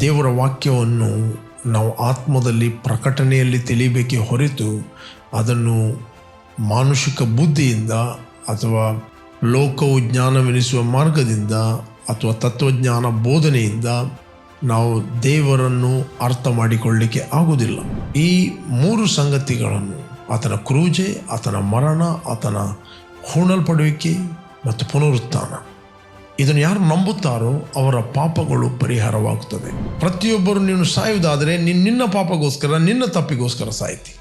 ದೇವರ ವಾಕ್ಯವನ್ನು ನಾವು ಆತ್ಮದಲ್ಲಿ ಪ್ರಕಟಣೆಯಲ್ಲಿ ತಿಳಿಬೇಕೇ ಹೊರತು ಅದನ್ನು ಮಾನುಷಿಕ ಬುದ್ಧಿಯಿಂದ ಅಥವಾ ಲೋಕವು ಜ್ಞಾನವೆನಿಸುವ ಮಾರ್ಗದಿಂದ ಅಥವಾ ತತ್ವಜ್ಞಾನ ಬೋಧನೆಯಿಂದ ನಾವು ದೇವರನ್ನು ಅರ್ಥ ಮಾಡಿಕೊಳ್ಳಲಿಕ್ಕೆ ಆಗುವುದಿಲ್ಲ. ಈ ಮೂರು ಸಂಗತಿಗಳನ್ನು ಆತನ ಕ್ರೂಜೆ, ಆತನ ಮರಣ, ಆತನ ಹೂಣಲ್ಪಡುವಿಕೆ ಮತ್ತು ಪುನರುತ್ಥಾನ ಇದನ್ನು ಯಾರು ನಂಬುತ್ತಾರೋ ಅವರ ಪಾಪಗಳು ಪರಿಹಾರವಾಗುತ್ತದೆ. ಪ್ರತಿಯೊಬ್ಬರು ನೀನು ಸಾಯುವುದಾದರೆ ನೀನು ನಿನ್ನ ಪಾಪಗೋಸ್ಕರ, ನಿನ್ನ ತಪ್ಪಿಗೋಸ್ಕರ ಸಾಯ್ತಿ.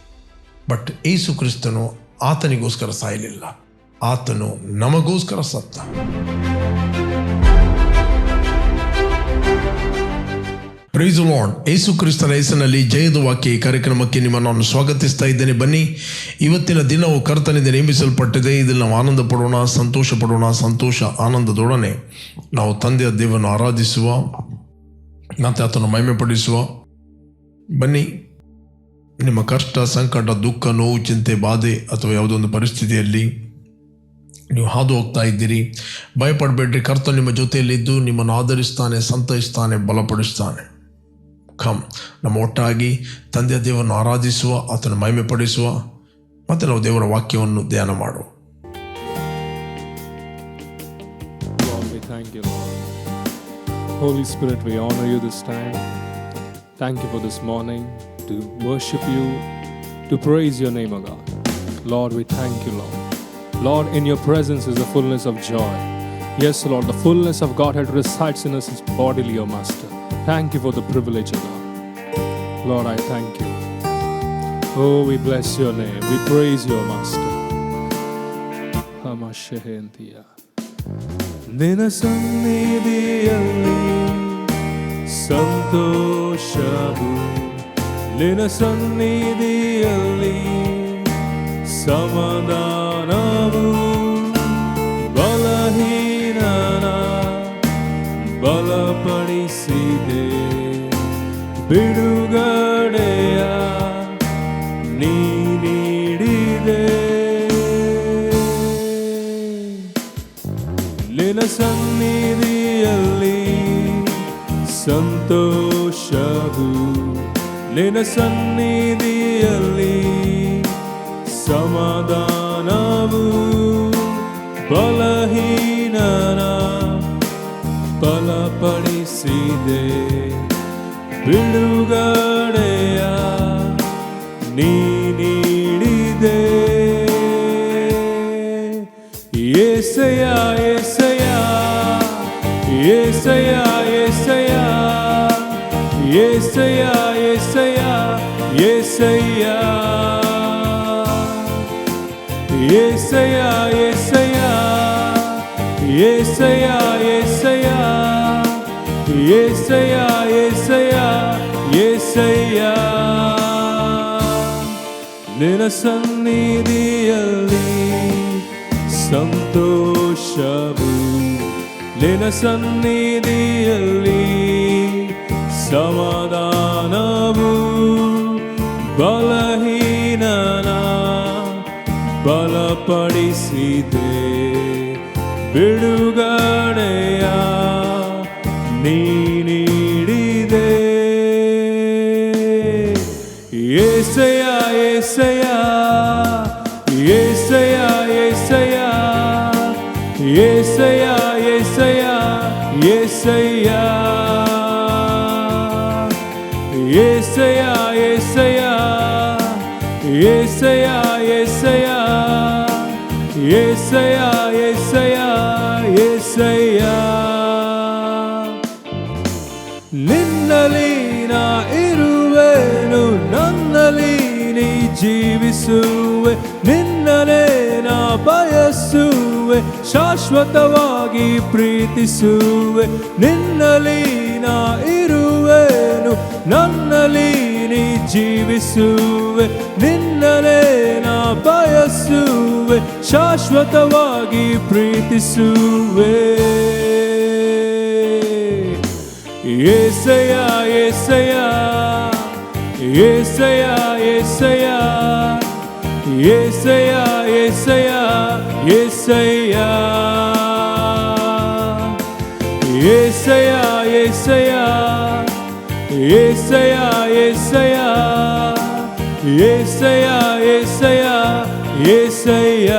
ಬಟ್ ಏಸು ಕ್ರಿಸ್ತನು ಆತನಿಗೋಸ್ಕರ ಸಾಯಲಿಲ್ಲ. ಆತನು ನಮಗೋಸ್ಕರ ಸತ್ತ. ಪ್ರೈಸ್ ಲಾರ್ಡ್ ಯೇಸು ಕ್ರಿಸ್ತನ ಹೆಸರಿನಲ್ಲಿ ಜಯದ ವಾಕ್ಯ ಕಾರ್ಯಕ್ರಮಕ್ಕೆ ನಿಮ್ಮನ್ನು ನಾನು ಸ್ವಾಗತಿಸ್ತಾ ಇದ್ದೇನೆ. ಬನ್ನಿ, ಇವತ್ತಿನ ದಿನವು ಕರ್ತನಿಂದ ನೇಮಿಸಲ್ಪಟ್ಟಿದೆ. ಇದನ್ನು ನಾವು ಆನಂದ ಪಡೋಣ, ಸಂತೋಷ ಪಡೋಣ, ಸಂತೋಷ ಆನಂದದೊಡನೆ ನಾವು ತಂದೆಯ ದೇವನ್ನು ಆರಾಧಿಸುವ, ಮತ್ತು ಆತನ ಮಹಿಮೆ ಪಡಿಸುವ ಬನ್ನಿ, ನಿಮ್ಮ ಕಷ್ಟ, ಸಂಕಟ, ದುಃಖ, ನೋವು, ಚಿಂತೆ, ಬಾಧೆ ಅಥವಾ ಯಾವುದೋ ಒಂದು ಪರಿಸ್ಥಿತಿಯಲ್ಲಿ ನೀವು ಹಾದು ಹೋಗ್ತಾ ಇದ್ದೀರಿ. ಭಯಪಡಬೇಡ್ರಿ ಕರ್ತ ನಿಮ್ಮ ಜೊತೆಯಲ್ಲಿದ್ದು ನಿಮ್ಮನ್ನು ಆಧರಿಸ್ತಾನೆ ಸಂತೈಸ್ತಾನೆ, ಬಲಪಡಿಸ್ತಾನೆ. ಖಮ್ ನಮ್ಮ ಒಟ್ಟಾಗಿ ತಂದೆಯ ದೇವರನ್ನು ಆರಾಧಿಸುವ ಆತನ ಮಹಿಮೆ ಪಡಿಸುವ ಮತ್ತು ನಾವು ದೇವರ ವಾಕ್ಯವನ್ನು ಧ್ಯಾನ ಮಾಡುವ Lord, we thank you, Lord. Holy Spirit, we honor you this time. Thank you for this morning to worship you, to praise your name, O God. Lord, we thank you, Lord. Lord, in your presence is the fullness of joy. Yes, Lord, the fullness of Godhead resides in us bodily, O Master. Thank you for the privilege, O God. Lord, I thank you. Oh, we bless your name. We praise your Master. Hamashehentia. ನಿನ ಸನ್ನಿಧಿಯಲ್ಲಿ ಸಂತೋಷವು ನಿನ ಸನ್ನಿಧಿಯಲ್ಲಿ ಸಮಾಧಾನವು ಬಲಹೀನನ ಬಲಪಡಿಸಿದೆ ಬಿಡುಗಡೆಯ ನೀ ನೀಡಿದೆ. ನಿನ್ನ ಸನ್ನಿಧಿಯಲ್ಲಿ ಸಂತೋಷವು ನಿನ್ನ ಸನ್ನಿಧಿಯಲ್ಲಿ ಸಮಾಧಾನವು ಬಲಹೀನನ ಬಲಪಡಿಸಿದೆ விழுகடையா நீ நீடிதே ஏசையா ஏசையா ஏசையா ஏசையா ஏசையா ஏசையா ஏசையா ஏசையா ஏ ನಿನ್ನ ಸನ್ನಿಧಿಯಲ್ಲಿ ಸಂತೋಷವು ನಿನ್ನ ಸನ್ನಿಧಿಯಲ್ಲಿ ಸಮಾಧಾನವು ಬಲಹೀನನ ಬಲಪಡಿಸಿದೆ. ಬಿಡುಗಡೆಯ ನೀ ಜೀವಿಸುವೆ. ನಿನ್ನನೇ ನಾ ಬಯಸುವೆ ಶಾಶ್ವತವಾಗಿ ಪ್ರೀತಿಸುವೆ. ನಿನ್ನಲ್ಲಿ ನಾ ಇರುವೆನು ನನ್ನಲ್ಲಿ ನೀ ಜೀವಿಸುವೆ. ನಿನ್ನನೇ ನಾ ಬಯಸುವೆ ಶಾಶ್ವತವಾಗಿ ಪ್ರೀತಿಸುವೆ ಏಸಯ ಏಸಯ ಏಸಯ ಏಸಯ ಏಸಯ ಏಸಯ ಏಸಯ್ಯ ಏಸಯ ಏಸಯ ಏಸಯ ಏಸಯ ಏಸಯ ಏಸಯ ಏಸಯ್ಯ.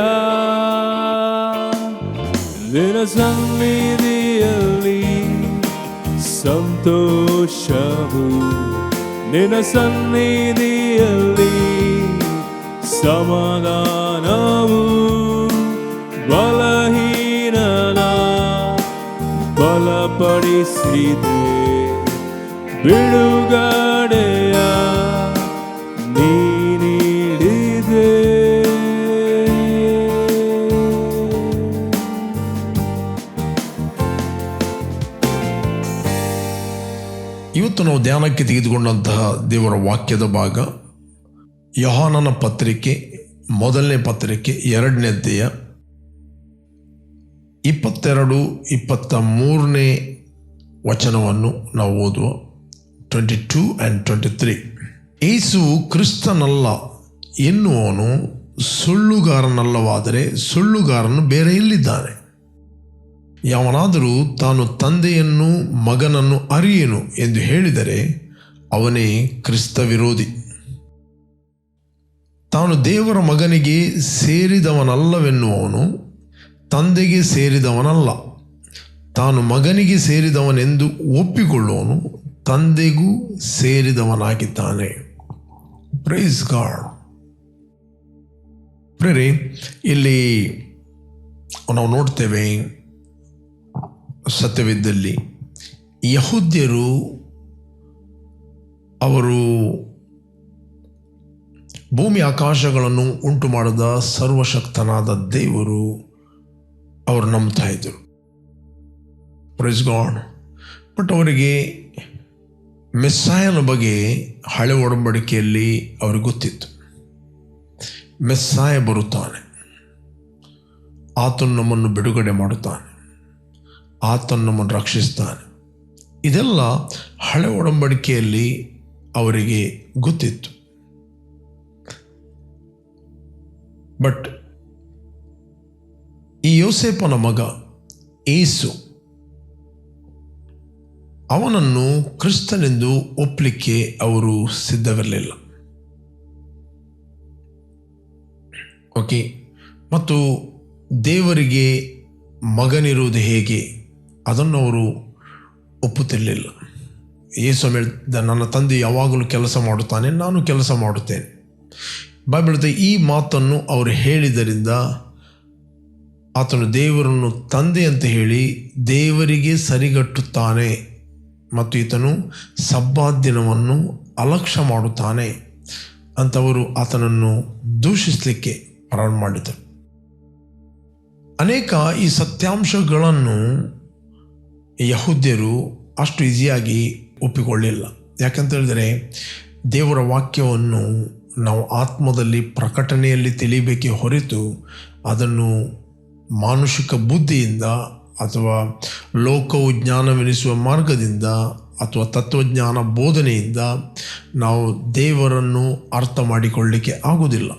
ನಿನ್ನ ಸನ್ನಿಧಿಯಲ್ಲಿ ಸಂತೋಷವು ನಿನ್ನ ಸನ್ನಿಧಿಯಲ್ಲಿ ಸಮಾಧಾನವು ಬಲಹೀನನ ಬಲಪಡಿಸಿದೆ. ಬಿಡುಗಡೆಯ ಇವತ್ತು ನಾವು ಧ್ಯಾನಕ್ಕೆ ತೆಗೆದುಕೊಂಡಂತಹ ದೇವರ ವಾಕ್ಯದ ಭಾಗ ಯಹಾನನ ಪತ್ರಿಕೆ, ಮೊದಲನೇ ಪತ್ರಿಕೆ, ಎರಡನೇ ಅಧ್ಯಯ, ಇಪ್ಪತ್ತೆರಡು, ಇಪ್ಪತ್ತ ಮೂರನೇ ವಚನವನ್ನು ನಾವು ಓದುವ. Twenty two and twenty three ಏಸು ಕ್ರಿಸ್ತನಲ್ಲ ಎನ್ನುವನು ಸುಳ್ಳುಗಾರನಲ್ಲವಾದರೆ ಸುಳ್ಳುಗಾರನು ಬೇರೆ ಎಲ್ಲಿದ್ದಾನೆ? ಯಾವನಾದರೂ ತಾನು ತಂದೆಯನ್ನು, ಮಗನನ್ನು ಅರಿಯೇನು ಎಂದು ಹೇಳಿದರೆ ಅವನೇ ಕ್ರಿಸ್ತ ವಿರೋಧಿ ತಾನು ದೇವರ ಮಗನಿಗೆ ಸೇರಿದವನಲ್ಲವೆನ್ನುವನು ತಂದೆಗೆ ಸೇರಿದವನಲ್ಲ. ತಾನು ಮಗನಿಗೆ ಸೇರಿದವನೆಂದು ಒಪ್ಪಿಕೊಳ್ಳುವನು ತಂದೆಗೂ ಸೇರಿದವನಾಗಿದ್ದಾನೆ. ಪ್ರೈಸ್ ಗಾಡ್ ಪ್ರೇರೆ ಇಲ್ಲಿ ನಾವು ನೋಡ್ತೇವೆ ಸತ್ಯವಿದ್ದಲ್ಲಿ. ಯಹೂದ್ಯರು ಅವರು ಭೂಮಿ ಆಕಾಶಗಳನ್ನು ಉಂಟು ಮಾಡದ ಸರ್ವಶಕ್ತನಾದ ದೇವರು ಅವರು ನಂಬ್ತಾ ಇದ್ದರು. ಪ್ರೈಸ್ ಗಾಡ್ ಬಟ್ ಅವರಿಗೆ ಮೆಸ್ಸಾಯನ ಬಗ್ಗೆ ಹಳೆ ಒಡಂಬಡಿಕೆಯಲ್ಲಿ ಅವ್ರಿಗೆ ಗೊತ್ತಿತ್ತು. ಮೆಸ್ಸಾಯ ಬರುತ್ತಾನೆ. ಆತನು ನಮ್ಮನ್ನು ಬಿಡುಗಡೆ ಮಾಡುತ್ತಾನೆ. ಆತನು ನಮ್ಮನ್ನು ರಕ್ಷಿಸ್ತಾನೆ ಇದೆಲ್ಲ ಹಳೆ ಒಡಂಬಡಿಕೆಯಲ್ಲಿ ಅವರಿಗೆ ಗೊತ್ತಿತ್ತು. ಬಟ್ ಈ ಯೋಸೇಪನ ಮಗ ಏಸು ಅವನನ್ನು ಕ್ರಿಸ್ತನೆಂದು ಒಪ್ಪಲಿಕ್ಕೆ ಅವರು ಸಿದ್ಧವಿರಲಿಲ್ಲ. ಓಕೆ ಮತ್ತು ದೇವರಿಗೆ ಮಗನಿರುವುದು ಹೇಗೆ? ಅದನ್ನು ಅವರು ಒಪ್ಪುತ್ತಿರಲಿಲ್ಲ. ಯೇಸು ಹೇಳ್ದ ನನ್ನ ತಂದೆ ಯಾವಾಗಲೂ ಕೆಲಸ ಮಾಡುತ್ತಾನೆ ನಾನು ಕೆಲಸ ಮಾಡುತ್ತೇನೆ. ಹೇಳುತ್ತೆ, ಈ ಮಾತನ್ನು ಅವರು ಹೇಳಿದ್ದರಿಂದ ಆತನು ದೇವರನ್ನು ತಂದೆ ಅಂತ ಹೇಳಿ ದೇವರಿಗೆ ಸರಿಗಟ್ಟುತ್ತಾನೆ ಮತ್ತು ಈತನು ಸಬ್ಬಾದಿನವನ್ನು ಅಲಕ್ಷ್ಯ ಮಾಡುತ್ತಾನೆ ಅಂತವರು ಆತನನ್ನು ದೂಷಿಸಲಿಕ್ಕೆ ಪ್ರಾರಂಭ ಮಾಡಿದರು. ಅನೇಕ ಈ ಸತ್ಯಾಂಶಗಳನ್ನು ಯಹೂದ್ಯರು ಅಷ್ಟು ಈಸಿಯಾಗಿ ಒಪ್ಪಿಕೊಳ್ಳಿಲ್ಲ. ಯಾಕಂತ ಹೇಳಿದರೆ, ದೇವರ ವಾಕ್ಯವನ್ನು ನಾವು ಆತ್ಮದಲ್ಲಿ ಪ್ರಕಟಣೆಯಲ್ಲಿ ತಿಳಿಬೇಕೇ ಹೊರತು ಅದನ್ನು ಮಾನುಷಿಕ ಬುದ್ಧಿಯಿಂದ ಅಥವಾ ಲೋಕವು ಜ್ಞಾನವೆನಿಸುವ ಮಾರ್ಗದಿಂದ ಅಥವಾ ತತ್ವಜ್ಞಾನ ಬೋಧನೆಯಿಂದ ನಾವು ದೇವರನ್ನು ಅರ್ಥ ಮಾಡಿಕೊಳ್ಳಿಕ್ಕೆ ಆಗುವುದಿಲ್ಲ.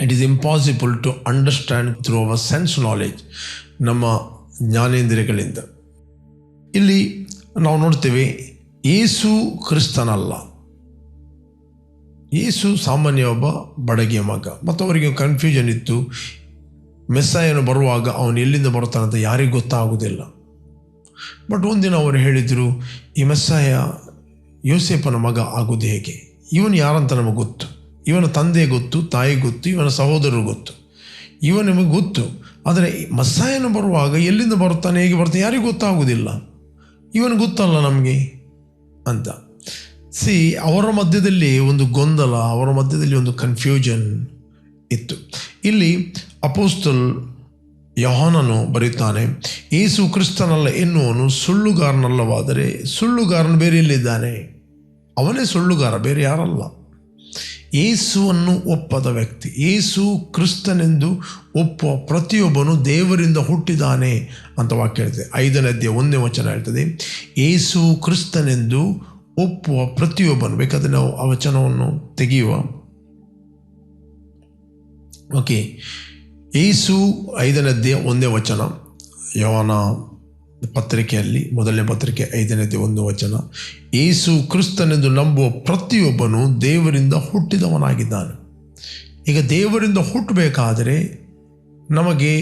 It is impossible to understand through our sense knowledge ನಮ್ಮ ಜ್ಞಾನೇಂದ್ರಿಯಗಳಿಂದ. ಇಲ್ಲಿ ನಾವು ನೋಡ್ತೇವೆ ಏಸು ಕ್ರಿಸ್ತನಲ್ಲ. ಏಸು ಸಾಮಾನ್ಯ ಒಬ್ಬ ಬಡಗಿಯ ಮಗ. ಮತ್ತು ಅವರಿಗೆ ಕನ್ಫ್ಯೂಷನ್ ಇತ್ತು. ಮೆಸ್ಸಾಯನು ಬರುವಾಗ ಅವನು ಎಲ್ಲಿಂದ ಬರ್ತಾನಂತ ಯಾರಿಗೂ ಗೊತ್ತಾಗುವುದಿಲ್ಲ. ಬಟ್ ಒಂದಿನ ಅವರು ಹೇಳಿದರು, ಈ ಮೆಸ್ಸಾಯ ಯೋಸೇಪನ ಮಗ ಆಗುವುದು ಹೇಗೆ? ಇವನು ಯಾರಂತ ನಮಗೆ ಗೊತ್ತು. ಇವನ ತಂದೆ ಗೊತ್ತು, ತಾಯಿ ಗೊತ್ತು, ಇವನ ಸಹೋದರರು ಗೊತ್ತು. ಇವನು ನಿಮಗೆ ಗೊತ್ತು. ಆದರೆ ಮಸ್ಸಾಯನು ಬರುವಾಗ ಎಲ್ಲಿಂದ ಬರ್ತಾನೆ ಹೇಗೆ ಬರ್ತಾನೆ ಯಾರಿಗೂ ಗೊತ್ತಾಗುವುದಿಲ್ಲ. ಇವನು ಗೊತ್ತಲ್ಲ ನಮಗೆ ಅಂತ. ಸಿ ಅವರ ಮಧ್ಯದಲ್ಲಿ ಒಂದು ಗೊಂದಲ, ಅವರ ಮಧ್ಯದಲ್ಲಿ ಒಂದು ಕನ್ಫ್ಯೂಷನ್ ಇತ್ತು. ಇಲ್ಲಿ ಅಪೋಸ್ತಲ್ ಯಹಾನನು ಬರೀತಾನೆ ಏಸು ಕ್ರಿಸ್ತನಲ್ಲ ಎನ್ನುವನು ಸುಳ್ಳುಗಾರನಲ್ಲವಾದರೆ ಸುಳ್ಳುಗಾರನು ಬೇರೆ ಎಲ್ಲಿದ್ದಾನೆ? ಅವನೇ ಸುಳ್ಳುಗಾರ, ಬೇರೆ ಯಾರಲ್ಲ. ಏಸುವನ್ನು ಒಪ್ಪದ ವ್ಯಕ್ತಿ, ಏಸು ಕ್ರಿಸ್ತನೆಂದು ಒಪ್ಪುವ ಪ್ರತಿಯೊಬ್ಬನು ದೇವರಿಂದ ಹುಟ್ಟಿದಾನೆ ಅಂತ ವಾಕ್ಯ ಹೇಳ್ತದೆ. ಐದನೇ ಅಧ್ಯಾಯ ಒಂದೇ ವಚನ ಹೇಳ್ತದೆ, ಏಸು ಕ್ರಿಸ್ತನೆಂದು ಒಪ್ಪುವ ಪ್ರತಿಯೊಬ್ಬನು, ಬೇಕಾದರೆ ನಾವು ಆ ವಚನವನ್ನು ತೆಗೆಯುವ. ಓಕೆ ಏಸು ಐದನೇ ಅಧ್ಯಾಯ ಒಂದೇ ವಚನ ಯವನ ಪತ್ರಿಕೆಯಲ್ಲಿ, ಮೊದಲನೇ ಪತ್ರಿಕೆ ಐದನೇತಿ ಒಂದು ವಚನ ಏಸು ಕ್ರಿಸ್ತನೆಂದು ನಂಬುವ ಪ್ರತಿಯೊಬ್ಬನು ದೇವರಿಂದ ಹುಟ್ಟಿದವನಾಗಿದ್ದಾನೆ. ಈಗ ದೇವರಿಂದ ಹುಟ್ಟಬೇಕಾದರೆ ನಮಗೆ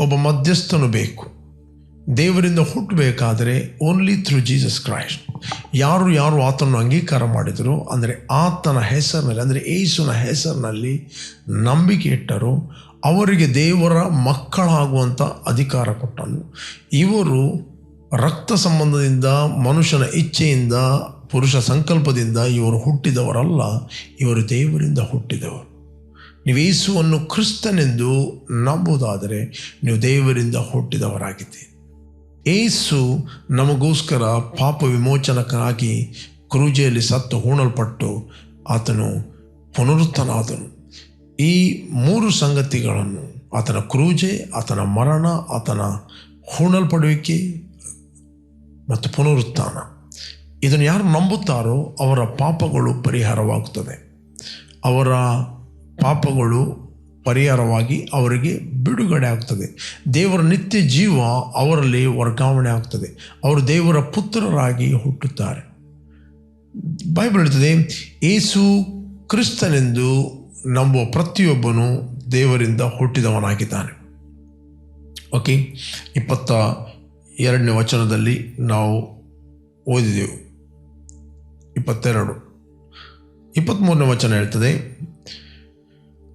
ಒಬ್ಬ ಮಧ್ಯಸ್ಥನು ಬೇಕು. ದೇವರಿಂದ ಹುಟ್ಟಬೇಕಾದರೆ ಓನ್ಲಿ ಥ್ರೂ ಜೀಸಸ್ ಕ್ರೈಸ್ಟ್ ಯಾರು ಯಾರು ಆತನನ್ನು ಅಂಗೀಕಾರ ಮಾಡಿದರು, ಅಂದರೆ ಆತನ ಹೆಸರಿನಲ್ಲಿ, ಅಂದರೆ ಏಸುನ ಹೆಸರಿನಲ್ಲಿ ನಂಬಿಕೆ ಇಟ್ಟರು ಅವರಿಗೆ ದೇವರ ಮಕ್ಕಳಾಗುವಂಥ ಅಧಿಕಾರ ಕೊಟ್ಟನು. ಇವರು ರಕ್ತ ಸಂಬಂಧದಿಂದ, ಮನುಷ್ಯನ ಇಚ್ಛೆಯಿಂದ, ಪುರುಷ ಸಂಕಲ್ಪದಿಂದ ಇವರು ಹುಟ್ಟಿದವರಲ್ಲ, ಇವರು ದೇವರಿಂದ ಹುಟ್ಟಿದವರು. ನೀವು ಯೇಸುವನ್ನು ಕ್ರಿಸ್ತನೆಂದು ನಂಬುವುದಾದರೆ ನೀವು ದೇವರಿಂದ ಹುಟ್ಟಿದವರಾಗಿದ್ದೀರಿ. ಏಸು ನಮಗೋಸ್ಕರ ಪಾಪ ವಿಮೋಚನಕ್ಕಾಗಿ ಕ್ರೂಜೆಯಲ್ಲಿ ಸತ್ತು ಹೂಣಲ್ಪಟ್ಟು ಆತನು ಪುನರುತ್ತನಾದನು ಈ ಮೂರು ಸಂಗತಿಗಳನ್ನು ಆತನ ಕ್ರೂಜೆ, ಆತನ ಮರಣ, ಆತನ ಹೂಣಲ್ಪಡುವಿಕೆ ಮತ್ತು ಪುನರುತ್ಥಾನ. ಇದನ್ನು ಯಾರು ನಂಬುತ್ತಾರೋ ಅವರ ಪಾಪಗಳು ಪರಿಹಾರವಾಗುತ್ತದೆ. ಅವರ ಪಾಪಗಳು ಪರಿಹಾರವಾಗಿ ಅವರಿಗೆ ಬಿಡುಗಡೆ ಆಗ್ತದೆ. ದೇವರ ನಿತ್ಯ ಜೀವ ಅವರಲ್ಲಿ ವರ್ಗಾವಣೆ ಆಗ್ತದೆ. ಅವರು ದೇವರ ಪುತ್ರರಾಗಿ ಹುಟ್ಟುತ್ತಾರೆ. ಬೈಬಲ್ ಹೇಳ್ತದೆ ಏಸು ಕ್ರಿಸ್ತನೆಂದು ನಂಬುವ ಪ್ರತಿಯೊಬ್ಬನು ದೇವರಿಂದ ಹುಟ್ಟಿದವನಾಗಿದ್ದಾನೆ. ಓಕೆ ಇಪ್ಪತ್ತ ಎರಡನೇ ವಚನದಲ್ಲಿ ನಾವು ಓದಿದೆವು. ಇಪ್ಪತ್ತೆರಡು. ಇಪ್ಪತ್ತ್ಮೂರನೇ ವಚನ ಹೇಳ್ತದೆ,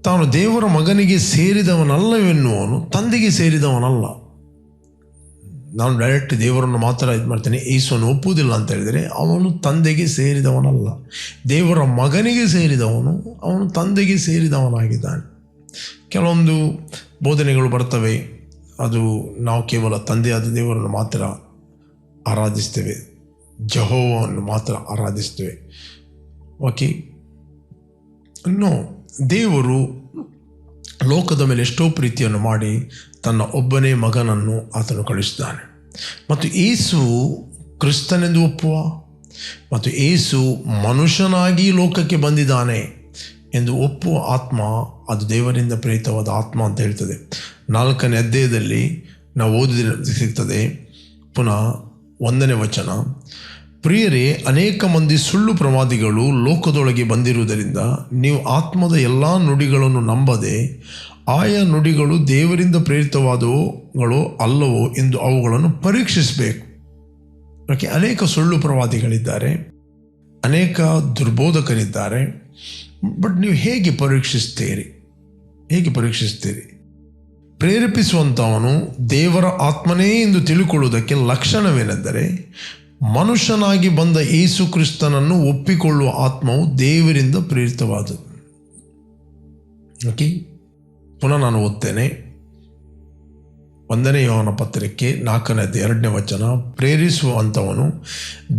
ತಾನು ದೇವರ ಮಗನಿಗೆ ಸೇರಿದವನಲ್ಲವೆನ್ನುವನು ತಂದೆಗೆ ಸೇರಿದವನಲ್ಲ. ನಾನು ಡೈರೆಕ್ಟ್ ದೇವರನ್ನು ಮಾತ್ರ ಇದು ಮಾಡ್ತೇನೆ ಏಸುವನ್ನು ಒಪ್ಪುವುದಿಲ್ಲ ಅಂತ ಹೇಳಿದರೆ ಅವನು ತಂದೆಗೆ ಸೇರಿದವನಲ್ಲ. ದೇವರ ಮಗನಿಗೆ ಸೇರಿದವನು, ಅವನು ತಂದೆಗೆ ಸೇರಿದವನಾಗಿದ್ದಾನೆ. ಕೆಲವೊಂದು ಬೋಧನೆಗಳು ಬರ್ತವೆ, ಅದು ನಾವು ಕೇವಲ ತಂದೆಯಾದ ದೇವರನ್ನು ಮಾತ್ರ ಆರಾಧಿಸ್ತೇವೆ ಜಹೋವನ್ನು ಮಾತ್ರ ಆರಾಧಿಸ್ತೇವೆ. ಓಕೆ ಇನ್ನು ದೇವರು ಲೋಕದ ಮೇಲೆ ಎಷ್ಟೋ ಪ್ರೀತಿಯನ್ನು ಮಾಡಿ ತನ್ನ ಒಬ್ಬನೇ ಮಗನನ್ನು ಆತನು ಕಳಿಸಿದ್ದಾನೆ ಮತ್ತು ಏಸು ಕ್ರಿಸ್ತನೆಂದು ಒಪ್ಪುವ, ಮತ್ತು ಏಸು ಮನುಷ್ಯನಾಗಿ ಲೋಕಕ್ಕೆ ಬಂದಿದ್ದಾನೆ ಎಂದು ಒಪ್ಪುವ ಆತ್ಮ ಅದು ದೇವರಿಂದ ಪ್ರೇರಿತವಾದ ಆತ್ಮ ಅಂತ ಹೇಳ್ತದೆ. ನಾಲ್ಕನೇ ಅಧ್ಯಾಯದಲ್ಲಿ ನಾವು ಓದಿದ ಸಿಗ್ತದೆ. ಪುನಃ ಒಂದನೇ ವಚನ. ಪ್ರಿಯರೇ, ಅನೇಕ ಮಂದಿ ಸುಳ್ಳು ಪ್ರವಾದಿಗಳು ಲೋಕದೊಳಗೆ ಬಂದಿರುವುದರಿಂದ ನೀವು ಆತ್ಮದ ಎಲ್ಲ ನುಡಿಗಳನ್ನು ನಂಬದೆ ಆಯಾ ನುಡಿಗಳು ದೇವರಿಂದ ಪ್ರೇರಿತವಾದವುಗಳು ಅಲ್ಲವೋ ಎಂದು ಅವುಗಳನ್ನು ಪರೀಕ್ಷಿಸಬೇಕು. ಯಾಕೆ? ಅನೇಕ ಸುಳ್ಳು ಪ್ರವಾದಿಗಳಿದ್ದಾರೆ, ಅನೇಕ ದುರ್ಬೋಧಕರಿದ್ದಾರೆ. ಬಟ್ ನೀವು ಹೇಗೆ ಪರೀಕ್ಷಿಸ್ತೀರಿ ಹೇಗೆ ಪರೀಕ್ಷಿಸ್ತೀರಿ ಪ್ರೇರೇಪಿಸುವಂಥವನು ದೇವರ ಆತ್ಮನೇ ಎಂದು ತಿಳ್ಕೊಳ್ಳುವುದಕ್ಕೆ ಲಕ್ಷಣವೇನೆಂದರೆ ಮನುಷ್ಯನಾಗಿ ಬಂದ ಯೇಸು ಕ್ರಿಸ್ತನನ್ನು ಒಪ್ಪಿಕೊಳ್ಳುವ ಆತ್ಮವು ದೇವರಿಂದ ಪ್ರೇರಿತವಾದದ್ದು. ಓಕೆ ಪುನಃ ನಾನು ಓದ್ತೇನೆ. ಒಂದನೇ ಯೋಹನ ಪತ್ರಿಕೆ ನಾಲ್ಕನೇದು ಎರಡನೇ ವಚನ, ಪ್ರೇರಿಸುವಂಥವನು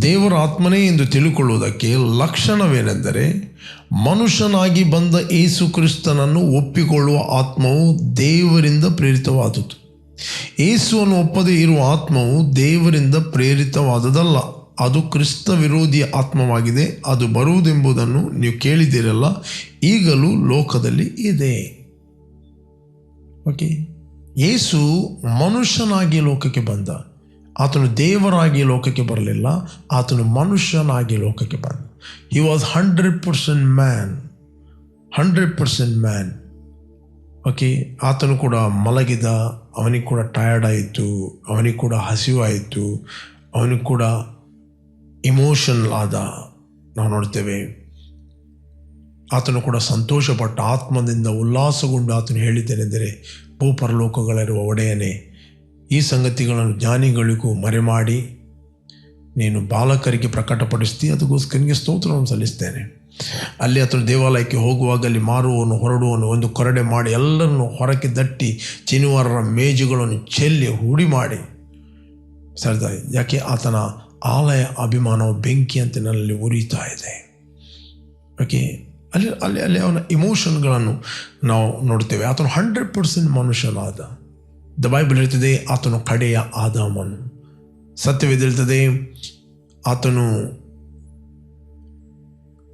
ದೇವರ ಆತ್ಮನೇ ಎಂದು ತಿಳಿಕೊಳ್ಳುವುದಕ್ಕೆ ಲಕ್ಷಣವೇನೆಂದರೆ ಮನುಷ್ಯನಾಗಿ ಬಂದ ಯೇಸು ಕ್ರಿಸ್ತನನ್ನು ಒಪ್ಪಿಕೊಳ್ಳುವ ಆತ್ಮವು ದೇವರಿಂದ ಪ್ರೇರಿತವಾದುದು ಯೇಸುವನ್ನು ಒಪ್ಪದೆ ಇರುವ ಆತ್ಮವು ದೇವರಿಂದ ಪ್ರೇರಿತವಾದದಲ್ಲ, ಅದು ಕ್ರಿಸ್ತ ವಿರೋಧಿ ಆತ್ಮವಾಗಿದೆ, ಅದು ಬರುವುದೆಂಬುದನ್ನು ನೀವು ಕೇಳಿದ್ದೀರಲ್ಲ, ಈಗಲೂ ಲೋಕದಲ್ಲಿ ಇದೆ. ಓಕೆ ಯೇಸು ಮನುಷ್ಯನಾಗಿ ಲೋಕಕ್ಕೆ ಬಂದ, ಆತನು ದೇವರಾಗಿ ಲೋಕಕ್ಕೆ ಬರಲಿಲ್ಲ, ಆತನು ಮನುಷ್ಯನಾಗಿ ಲೋಕಕ್ಕೆ ಬಂದ. He was hundred percent man hundred percent man okay, ಆತನು ಕೂಡ ಮಲಗಿದ, ಅವನಿಗೆ ಕೂಡ ಟಯರ್ಡ್ ಆಯಿತು, ಅವನಿಗೆ ಕೂಡ ಹಸಿವಾಯಿತು ಅವನಿಗೆ ಕೂಡ ಇಮೋಷನಲ್ ಆದ ನಾವು ನೋಡ್ತೇವೆ. ಆತನು ಕೂಡ ಸಂತೋಷಪಟ್ಟ, ಆತ್ಮದಿಂದ ಉಲ್ಲಾಸಗೊಂಡು ಆತನು ಹೇಳಿದ್ದೇನೆಂದರೆ ಭೂಪರಲೋಕಗಳಿರುವ ಒಡೆಯನೇ, ಈ ಸಂಗತಿಗಳನ್ನು ಜ್ಞಾನಿಗಳಿಗೂ ಮರೆಮಾಡಿ, ನೀನು ಬಾಲಕರಿಗೆ ಪ್ರಕಟಪಡಿಸ್ತಿ ಅದಕ್ಕೋಸ್ಕರ ನಿನಗೆ ಸ್ತೋತ್ರವನ್ನು ಸಲ್ಲಿಸ್ತೇನೆ. ಅಲ್ಲಿ ಹತ್ರ ದೇವಾಲಯಕ್ಕೆ ಹೋಗುವಾಗ ಅಲ್ಲಿ ಮಾರುವನು ಹೊರಡುವನು ಒಂದು ಕೊರಡೆ ಮಾಡಿ ಎಲ್ಲರನ್ನು ಹೊರಕ್ಕೆ ದಟ್ಟಿ ಶನಿವಾರರ ಮೇಜುಗಳನ್ನು ಚೆಲ್ಲಿ ಹುಡಿ ಮಾಡಿ. ಸರಿದ ಯಾಕೆ ಆತನ ಆಲಯ ಅಭಿಮಾನವು ಅಂತ ನನ್ನಲ್ಲಿ ಉರಿತಾ ಇದೆ. ಓಕೆ, ಅಲ್ಲಿ ಅಲ್ಲಿ ಅಲ್ಲಿ ಅವನ ಇಮೋಷನ್ಗಳನ್ನು ನಾವು ನೋಡ್ತೇವೆ. ಆತನು ಹಂಡ್ರೆಡ್ ಪರ್ಸೆಂಟ್ ಮನುಷ್ಯನಾದ. ದ ಬೈಬಲ್ ಇರ್ತದೆ ಆತನು ಕಡೆಯ ಆದಾಮನು. ಸತ್ಯವಿದಿರ್ತದೆ ಆತನು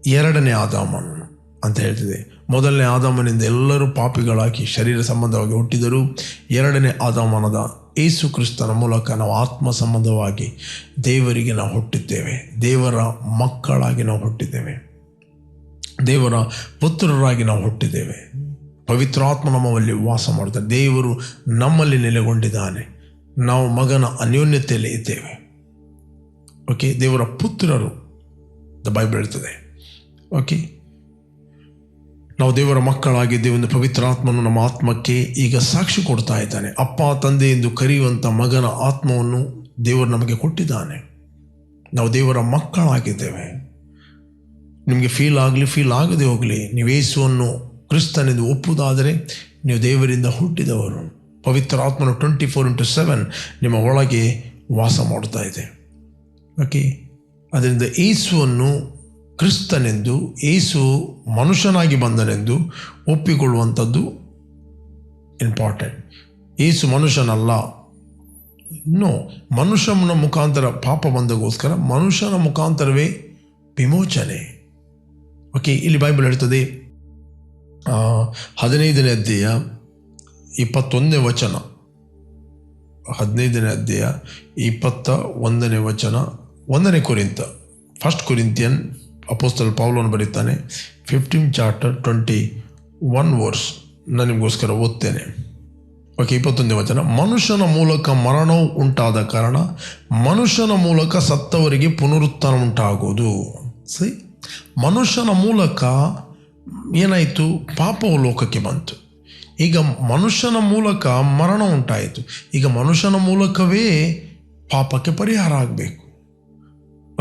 ಎರಡನೇ ಆದಾಮನು ಅಂತ ಹೇಳ್ತಿದೆ. ಮೊದಲನೇ ಆದಾಮನಿಂದ ಎಲ್ಲರೂ ಪಾಪಿಗಳಾಗಿ ಶರೀರ ಸಂಬಂಧವಾಗಿ ಹುಟ್ಟಿದರು. ಎರಡನೇ ಆದಾಮನದ ಏಸು ಕ್ರಿಸ್ತನ ಮೂಲಕ ನಾವು ಆತ್ಮ ಸಂಬಂಧವಾಗಿ ದೇವರಿಗೆ ನಾವು ಹುಟ್ಟಿದ್ದೇವೆ. ದೇವರ ಮಕ್ಕಳಾಗಿ ನಾವು ಹುಟ್ಟಿದ್ದೇವೆ. ದೇವರ ಪುತ್ರರಾಗಿ ನಾವು ಹುಟ್ಟಿದ್ದೇವೆ. ಪವಿತ್ರಾತ್ಮ ನಮ್ಮಲ್ಲಿ ವಾಸ ಮಾಡುತ್ತಾರೆ ದೇವರು ನಮ್ಮಲ್ಲಿ ನೆಲೆಗೊಂಡಿದ್ದಾನೆ. ನಾವು ಮಗನ ಅನ್ಯೋನ್ಯತೆಯಲ್ಲಿ ಇದ್ದೇವೆ. ಓಕೆ ದೇವರ ಪುತ್ರರು ದ ಬೈಬಲ್ ಓಕೆ. ನಾವು ದೇವರ ಮಕ್ಕಳಾಗಿದ್ದೇವೆ ಒಂದು ಪವಿತ್ರಾತ್ಮನು ನಮ್ಮ ಆತ್ಮಕ್ಕೆ ಈಗ ಸಾಕ್ಷಿ ಕೊಡ್ತಾ ಇದ್ದಾನೆ. ಅಪ್ಪ, ತಂದೆ ಎಂದು ಕರೆಯುವಂಥ ಮಗನ ಆತ್ಮವನ್ನು ದೇವರು ನಮಗೆ ಕೊಟ್ಟಿದ್ದಾನೆ. ನಾವು ದೇವರ ಮಕ್ಕಳಾಗಿದ್ದೇವೆ. ನಿಮಗೆ ಫೀಲ್ ಆಗಲಿ ಫೀಲ್ ಆಗದೆ ಹೋಗಲಿ, ನೀವು ಯೇಸುವನ್ನು ಕ್ರಿಸ್ತನೆಂದು ಒಪ್ಪುವುದಾದರೆ ನೀವು ದೇವರಿಂದ ಹುಟ್ಟಿದವರು. ಪವಿತ್ರ ಆತ್ಮನು ಟ್ವೆಂಟಿ ಫೋರ್ ಇಂಟು ಸೆವೆನ್ ನಿಮ್ಮ ಒಳಗೆ ವಾಸ ಮಾಡ್ತಾ ಇದೆ. ಓಕೆ. ಅದರಿಂದ ಯೇಸುವನ್ನು ಕ್ರಿಸ್ತನೆಂದು, ಏಸು ಮನುಷ್ಯನಾಗಿ ಬಂದನೆಂದು ಒಪ್ಪಿಕೊಳ್ಳುವಂಥದ್ದು ಇಂಪಾರ್ಟೆಂಟ್ ಏಸು ಮನುಷ್ಯನಲ್ಲ. ನೋ ಮನುಷ್ಯನ ಮುಖಾಂತರ ಪಾಪ ಬಂದಗೋಸ್ಕರ ಮನುಷ್ಯನ ಮುಖಾಂತರವೇ ವಿಮೋಚನೆ. ಓಕೆ ಇಲ್ಲಿ ಬೈಬಲ್ ಹೇಳ್ತದೆ ಹದಿನೈದನೇ ಅಧ್ಯಾಯ ಇಪ್ಪತ್ತೊಂದನೇ ವಚನ. ಹದಿನೈದನೇ ಅಧ್ಯಾಯ ಇಪ್ಪತ್ತ ಒಂದನೇ ವಚನ, ಒಂದನೇ ಕುರಿತ ಫಸ್ಟ್ ಕುರಿಂತಿಯನ್ ಅಪೋಸ್ತಲ್ ಪೌಲನ್ನು ಬರೀತಾನೆ fifteen chapter twenty one verse ನಾನು ನಿಮಗೋಸ್ಕರ ಓದ್ತೇನೆ. ಓಕೆ ಇಪ್ಪತ್ತೊಂದನೇ ವಚನ. ಮನುಷ್ಯನ ಮೂಲಕ ಮರಣವು ಉಂಟಾದ ಕಾರಣ ಮನುಷ್ಯನ ಮೂಲಕ ಸತ್ತವರಿಗೆ ಪುನರುತ್ಥಾನ ಉಂಟಾಗುವುದು. ಸರಿ ಮನುಷ್ಯನ ಮೂಲಕ ಏನಾಯಿತು? ಪಾಪವು ಲೋಕಕ್ಕೆ ಬಂತು. ಈಗ ಮನುಷ್ಯನ ಮೂಲಕ ಮರಣ ಉಂಟಾಯಿತು. ಈಗ ಮನುಷ್ಯನ ಮೂಲಕವೇ ಪಾಪಕ್ಕೆ ಪರಿಹಾರ ಆಗಬೇಕು.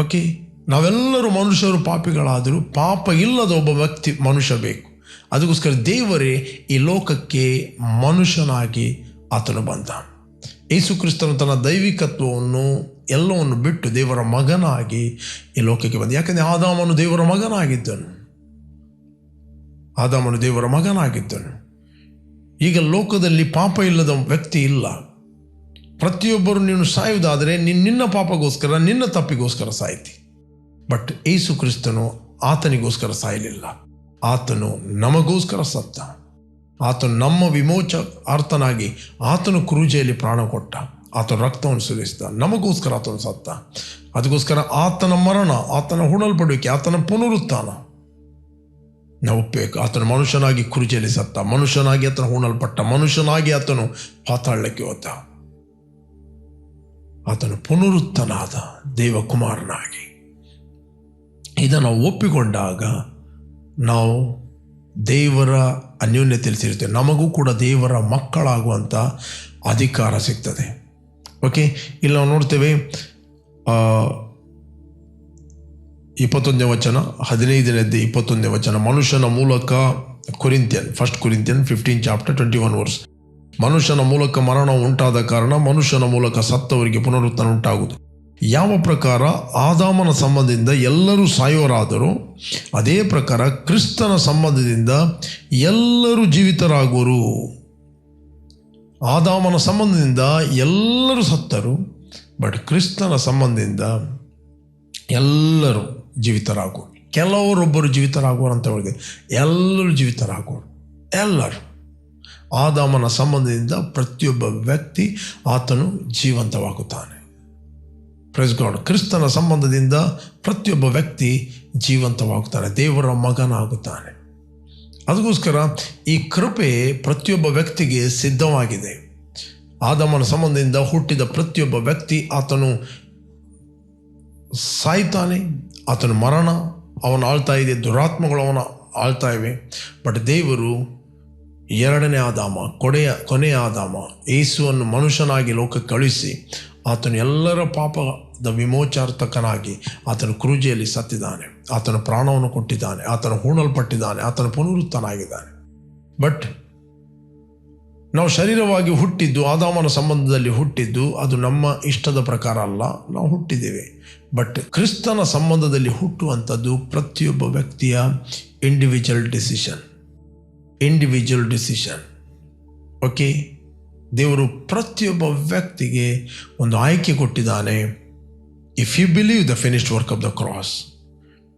ಓಕೆ ನಾವೆಲ್ಲರೂ ಮನುಷ್ಯರು ಪಾಪಿಗಳಾದರೂ ಪಾಪ ಇಲ್ಲದ ಒಬ್ಬ ವ್ಯಕ್ತಿ ಮನುಷ್ಯ ಬೇಕು. ಅದಕ್ಕೋಸ್ಕರ ದೇವರೇ ಈ ಲೋಕಕ್ಕೆ ಮನುಷ್ಯನಾಗಿ ಆತನು ಬಂದ. ಯೇಸು ಕ್ರಿಸ್ತನು ತನ್ನ ದೈವಿಕತ್ವವನ್ನು ಎಲ್ಲವನ್ನು ಬಿಟ್ಟು ದೇವರ ಮಗನಾಗಿ ಈ ಲೋಕಕ್ಕೆ ಬಂದ. ಯಾಕಂದರೆ ಆದಾಮನು ದೇವರ ಮಗನಾಗಿದ್ದನು. ಆದಾಮನು ದೇವರ ಮಗನಾಗಿದ್ದನು. ಈಗ ಲೋಕದಲ್ಲಿ ಪಾಪ ಇಲ್ಲದ ವ್ಯಕ್ತಿ ಇಲ್ಲ. ಪ್ರತಿಯೊಬ್ಬರು ನೀನು ಸಾಯುವುದಾದರೆ ನಿನ್ನ ನಿನ್ನ ಪಾಪಗೋಸ್ಕರ, ನಿನ್ನ ತಪ್ಪಿಗೋಸ್ಕರ ಸಾಯ್ತಿ. ಬಟ್ ಏಸು ಕ್ರಿಸ್ತನು ಆತನಿಗೋಸ್ಕರ ಸಾಯಲಿಲ್ಲ. ಆತನು ನಮಗೋಸ್ಕರ ಸತ್ತ. ಆತನು ನಮ್ಮ ವಿಮೋಚ ಅರ್ಥನಾಗಿ ಆತನು ಕ್ರೂಜೆಯಲ್ಲಿ ಪ್ರಾಣ ಕೊಟ್ಟ. ಆತನ ರಕ್ತವನ್ನು ಸುರಿಸಿದ. ನಮಗೋಸ್ಕರ ಆತನು ಸತ್ತ. ಅದಕ್ಕೋಸ್ಕರ ಆತನ ಮರಣ, ಆತನ ಹುಣಲ್ಪಡುವಿಕೆ, ಆತನ ಪುನರುತ್ಥಾನ. ನಾವು ಒಪ್ಪಬೇಕು ಆತನು ಮನುಷ್ಯನಾಗಿ ಕುರುಚಿಯಲ್ಲಿ ಸತ್ತ. ಮನುಷ್ಯನಾಗಿ ಆತನ ಹೂಣಲ್ಪಟ್ಟ. ಮನುಷ್ಯನಾಗಿ ಆತನು ಪಾತಾಳಕ್ಕೆ ಹೋದ. ಆತನು ಪುನರುತ್ತನಾದ ದೇವಕುಮಾರನಾಗಿ. ಇದನ್ನು ಒಪ್ಪಿಕೊಂಡಾಗ ನಾವು ದೇವರ ಅನ್ಯೋನ್ಯತೆಯಲ್ಲಿ ಸೇರ್ತೇವೆ ನಮಗೂ ಕೂಡ ದೇವರ ಮಕ್ಕಳಾಗುವಂಥ ಅಧಿಕಾರ ಸಿಗ್ತದೆ. ಓಕೆ ಇಲ್ಲಿ ನಾವು ನೋಡ್ತೇವೆ ಇಪ್ಪತ್ತೊಂದನೇ ವಚನ ಹದಿನೈದನೇದ್ದು ಇಪ್ಪತ್ತೊಂದನೇ ವಚನ. ಮನುಷ್ಯನ ಮೂಲಕ Corinthian first Corinthian fifteen chapter twenty one verse ಮನುಷ್ಯನ ಮೂಲಕ ಮರಣ ಉಂಟಾದ ಕಾರಣ ಮನುಷ್ಯನ ಮೂಲಕ ಸತ್ತವರಿಗೆ ಪುನರುತ್ಥಾನ ಉಂಟಾಗುವುದು. ಯಾವ ಪ್ರಕಾರ ಆದಾಮನ ಸಂಬಂಧದಿಂದ ಎಲ್ಲರೂ ಸಾಯೋರಾದರೂ ಅದೇ ಪ್ರಕಾರ ಕ್ರಿಸ್ತನ ಸಂಬಂಧದಿಂದ ಎಲ್ಲರೂ ಜೀವಿತರಾಗುವರು. ಆದಾಮನ ಸಂಬಂಧದಿಂದ ಎಲ್ಲರೂ ಸತ್ತರು, ಬಟ್ ಕ್ರಿಸ್ತನ ಸಂಬಂಧದಿಂದ ಎಲ್ಲರೂ ಜೀವಿತರಾಗುವರು. ಕೆಲವರೊಬ್ಬರು ಜೀವಿತರಾಗುವರು ಅಂತ ಹೇಳಿದೆ ಎಲ್ಲರೂ ಜೀವಿತರಾಗುವರು. ಎಲ್ಲರೂ. ಆದಾಮನ ಸಂಬಂಧದಿಂದ ಪ್ರತಿಯೊಬ್ಬ ವ್ಯಕ್ತಿ ಆತನು ಜೀವಂತವಾಗುತ್ತಾನೆ. ಪ್ರೈಸ್ ಗಾಡ್ ಕ್ರಿಸ್ತನ ಸಂಬಂಧದಿಂದ ಪ್ರತಿಯೊಬ್ಬ ವ್ಯಕ್ತಿ ಜೀವಂತವಾಗುತ್ತಾನೆ. ದೇವರ ಮಗನಾಗುತ್ತಾನೆ. ಅದಕ್ಕೋಸ್ಕರ ಈ ಕೃಪೆ ಪ್ರತಿಯೊಬ್ಬ ವ್ಯಕ್ತಿಗೆ ಸಿದ್ಧವಾಗಿದೆ. ಆದಮನ ಸಂಬಂಧದಿಂದ ಹುಟ್ಟಿದ ಪ್ರತಿಯೊಬ್ಬ ವ್ಯಕ್ತಿ ಆತನು ಸಾಯ್ತಾನೆ ಆತನ ಮರಣ ಅವನು ಆಳ್ತಾ ಇದೆ, ದುರಾತ್ಮಗಳು ಅವನ ಆಳ್ತಾ ಇವೆ. ಬಟ್ ದೇವರು ಎರಡನೇ ಆದಾಮ ಕೊನೆಯ ಕೊನೆಯ ಆದಾಮ ಏಸುವನ್ನು ಮನುಷ್ಯನಾಗಿ ಲೋಕಕ್ಕೆ ಕಳುಹಿಸಿ ಆತನು ಎಲ್ಲರ ಪಾಪದ ವಿಮೋಚಾರ್ಥಕನಾಗಿ ಆತನು ಕ್ರೂಜೆಯಲ್ಲಿ ಸತ್ತಿದ್ದಾನೆ. ಆತನ ಪ್ರಾಣವನ್ನು ಕೊಟ್ಟಿದ್ದಾನೆ. ಆತನು ಹೂಣಲ್ಪಟ್ಟಿದ್ದಾನೆ. ಆತನು ಪುನರುತ್ತನಾಗಿದ್ದಾನೆ ಬಟ್ ನಾವು ಶರೀರವಾಗಿ ಹುಟ್ಟಿದ್ದು, ಆದಾಮನ ಸಂಬಂಧದಲ್ಲಿ ಹುಟ್ಟಿದ್ದು, ಅದು ನಮ್ಮ ಇಷ್ಟದ ಪ್ರಕಾರ ಅಲ್ಲ. ನಾವು ಹುಟ್ಟಿದ್ದೇವೆ. ಬಟ್ ಕ್ರಿಸ್ತನ ಸಂಬಂಧದಲ್ಲಿ ಹುಟ್ಟುವಂಥದ್ದು ಪ್ರತಿಯೊಬ್ಬ ವ್ಯಕ್ತಿಯ individual decision individual decision okay ದೇವರು ಪ್ರತಿಯೊಬ್ಬ ವ್ಯಕ್ತಿಗೆ ಒಂದು ಆಯ್ಕೆ ಕೊಟ್ಟಿದ್ದಾನೆ. If you believe the finished work of the cross